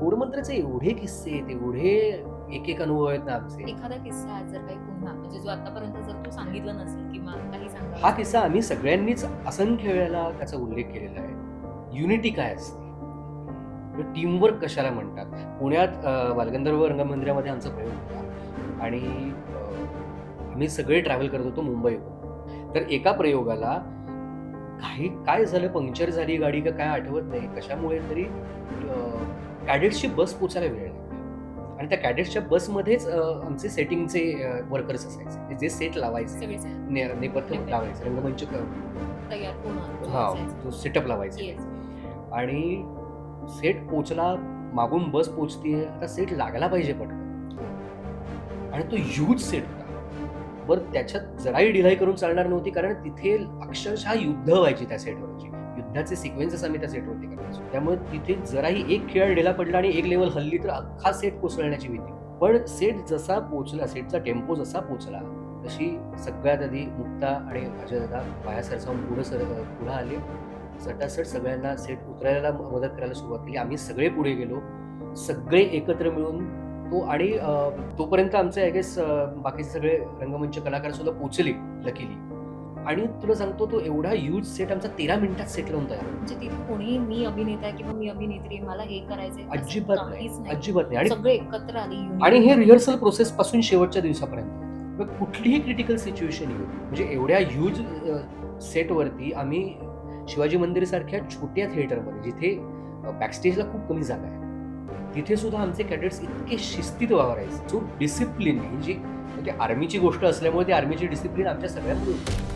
गोडमंत्राचे एवढे किस्से आहेत एवढे एक एक अनुभव आहेत ना आमचे एखादा किस्सा आहे जर काही पुन्हा म्हणजे जो आतापर्यंत जर तू सांगितलं नसेल किंवा काही सांगा हा किस्सा आम्ही सगळ्यांनीच असंख्य वेळेला त्याचा उल्लेख केलेला आहे. युनिटी काय असते? टीमवर्क कशाला म्हणतात? पुण्यात बालगंधर्व रंगमंदिरामध्ये आमचा प्रयोग होता. आणि आम्ही सगळे ट्रॅव्हल करत होतो मुंबईहून. तर एका प्रयोगाला काही काय झालं? पंक्चर झाली गाडी का काय आठवत नाही. कशामुळे तरी कॅडेट्सची बस पोचायला वेळ लागला आणि त्या कॅडेट्सच्या बसमध्येच आमचे सेटिंगचे वर्कर्स असायचे. जे सेट लावायचे नेपथ्य लावायचे रंगमंच हा जो सेटअप लावायचे. आणि सेट पोचला मागून बस पोचतीये आता सेट लागला पाहिजे पटकन. आणि तो ह्यूज सेट होता. बरं त्याच्यात जराही डिलाय करून चालणार नव्हती कारण तिथे अक्षरशः युद्ध व्हायची त्या सेटवरची युद्धाचे सिक्वेन्सेस आम्ही त्या सेटवरती करायचो त्यामुळे तिथे जराही एक खेळ ढिला पडला आणि एक लेवल हल्ली तर अख्खा सेट कोसळण्याची भीती. पण सेट जसा पोचला सेटचा टेम्पो जसा पोचला तशी सगळ्यात आधी मुक्ता आणि अजय दादा बाया सरसावून पुढे सर पुढे आले. सटासट सगळ्यांना सेट उतरायला मदत करायला सुरुवात केली. आम्ही सगळे पुढे गेलो. सगळे एकत्र मिळून तो आणि तोपर्यंत आमचे आय गेस बाकीचे सगळे रंगमंच कलाकार सुद्धा पोचले लकीली. आणि तुला सांगतो तो एवढा यूज सेट आमचा तेरा मिनिटात सेट लावून तयार. म्हणजे तिथे कोणी मी अभिनेता आहे किंवा मी अभिनेत्री आहे, मला हे करायचंय असं अजिबात नाही काहीच नाही. अजिबात नाही. आणि सगळे एकत्र आले. आणि हे रिहर्सल प्रोसेस पासून शेवटच्या दिवसापर्यंत. मग कुठलीही क्रिटिकल सिच्युएशन येऊ म्हणजे एवढ्या ह्यूज सेटवरती आम्ही शिवाजी मंदिर सारख्या छोट्या थिएटरमध्ये जिथे बॅकस्टेजला खूप कमी जागा आहे तिथे सुद्धा आमचे कॅडेट्स इतके शिस्तीत वावरायचे जो डिसिप्लिन ही जी म्हणजे आर्मीची गोष्ट असल्यामुळे ती आर्मीची डिसिप्लिन आमच्या सगळ्यांमध्ये होती.